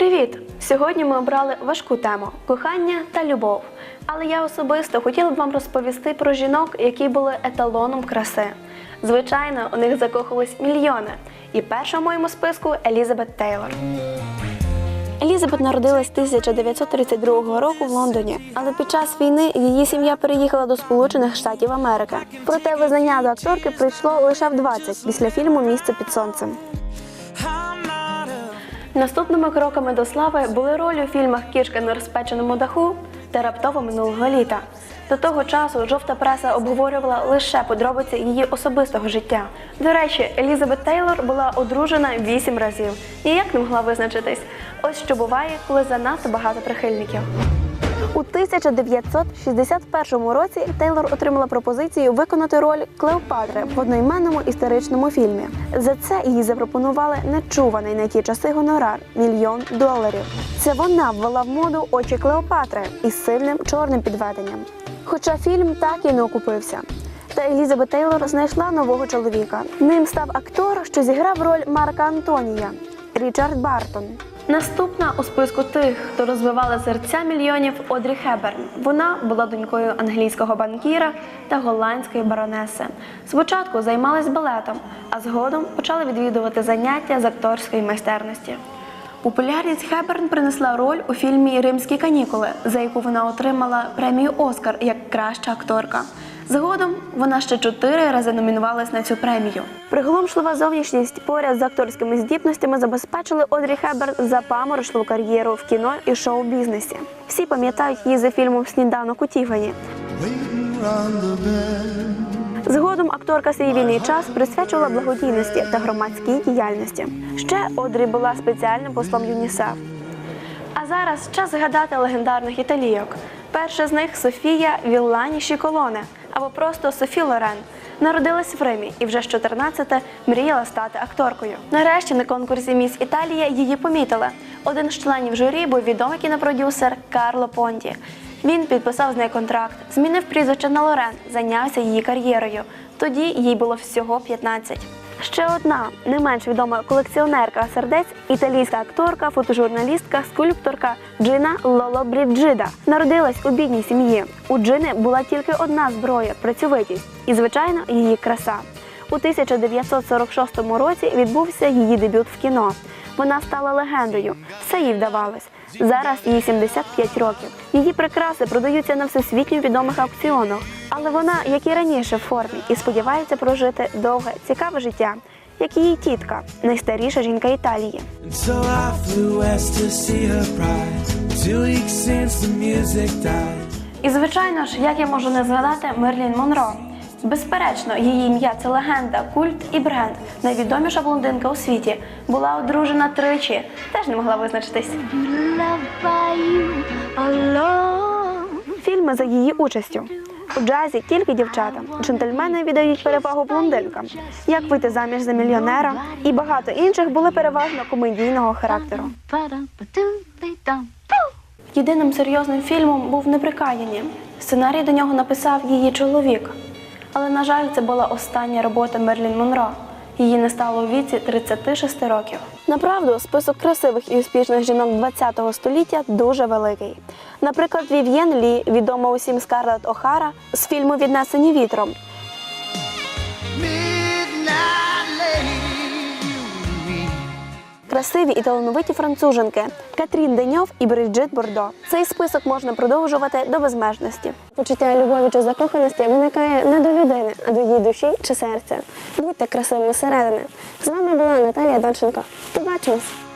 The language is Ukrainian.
Привіт! Сьогодні ми обрали важку тему кохання та любов. Але я особисто хотіла б вам розповісти про жінок, які були еталоном краси. Звичайно, у них закохались мільйони. І перша в моєму списку Елізабет Тейлор. Елізабет народилась 1932 року в Лондоні, але під час війни її сім'я переїхала до Сполучених Штатів Америки. Проте визнання до акторки прийшло лише в 20 після фільму Місце під сонцем. Наступними кроками до слави були ролі у фільмах Кішка на розпеченому даху та раптово минулого літа. До того часу жовта преса обговорювала лише подробиці її особистого життя. До речі, Елізабет Тейлор була одружена вісім разів. Ніяк не могла визначитись. Ось що буває, коли занадто багато прихильників. У 1961 році Тейлор отримала пропозицію виконати роль Клеопатри в одноіменному історичному фільмі. За це їй запропонували нечуваний на ті часи гонорар мільйон доларів. Це вона ввела в моду очі Клеопатри із сильним чорним підведенням. Хоча фільм так і не окупився. Та Елізабет Тейлор знайшла нового чоловіка. Ним став актор, що зіграв роль Марка Антонія Річард Бартон. Наступна у списку тих, хто розвивала серця мільйонів Одрі Хеберн. Вона була донькою англійського банкіра та голландської баронеси. Спочатку займалась балетом, а згодом почала відвідувати заняття з акторської майстерності. Популярність Хеберн принесла роль у фільмі Римські канікули, за яку вона отримала премію Оскар як краща акторка. Згодом вона ще чотири рази номінувалась на цю премію. Приголомшлива зовнішність поряд з акторськими здібностями забезпечили Одрі Хеберн запаморочливу кар'єру в кіно і шоу-бізнесі. Всі пам'ятають її за фільмом Сніданок у Тіфані. Згодом акторка свій вільний час присвячувала благодійності та громадській діяльності. Ще Одрі була спеціальним послом ЮНІСЕФ. А зараз час згадати легендарних італійок. Перша з них Софія Віллані Шіколоне або просто Софі Лорен. Народилась в Римі і вже з 14 мріяла стати акторкою. Нарешті на конкурсі Міс Італія її помітили. Один з членів журі був відомий кінопродюсер Карло Понті. Він підписав з нею контракт, змінив прізвище на Лорен, зайнявся її кар'єрою. Тоді їй було всього 15. Ще одна не менш відома колекціонерка сердець, італійська акторка, фотожурналістка, скульпторка Джина Лоло Бріджида. Народилась у бідній сім'ї. У Джини була тільки одна зброя працьовитість і, звичайно, її краса. У 1946 році відбувся її дебют в кіно. Вона стала легендою. Все їй вдавалось. Зараз їй 75 років. Її прикраси продаються на всесвітньо відомих аукціонах. Але вона, як і раніше, в формі і сподівається прожити довге, цікаве життя, як і її тітка, найстаріша жінка Італії. І звичайно ж, як я можу не згадати Мерлін Монро. Безперечно, її ім'я це легенда, культ і бренд. Найвідоміша блондинка у світі була одружена тричі. Теж не могла визначитись. Фільми за її участю. У джазі тільки дівчата. Джентльмени віддають перевагу блондинкам. Як вийти заміж за мільйонера і багато інших були переважно комедійного характеру. Єдиним серйозним фільмом був Неприкаяні. Сценарій до нього написав її чоловік. Але, на жаль, це була остання робота Мерлін Монро. Її не стало у віці 36 років. Направду, список красивих і успішних жінок ХХ століття дуже великий. Наприклад, Вів'єн Лі, відома усім Скарлетт О'Хара, з фільму Віднесені вітром. Красиві і талановиті француженки Катрін Деньов і Бриджит Бордо. Цей список можна продовжувати до безмежності. Почуття любові чи закоханості виникає не до людини, а до її душі чи серця. Будьте красивими зсередини. З вами була Наталія Донченко. Побачимось!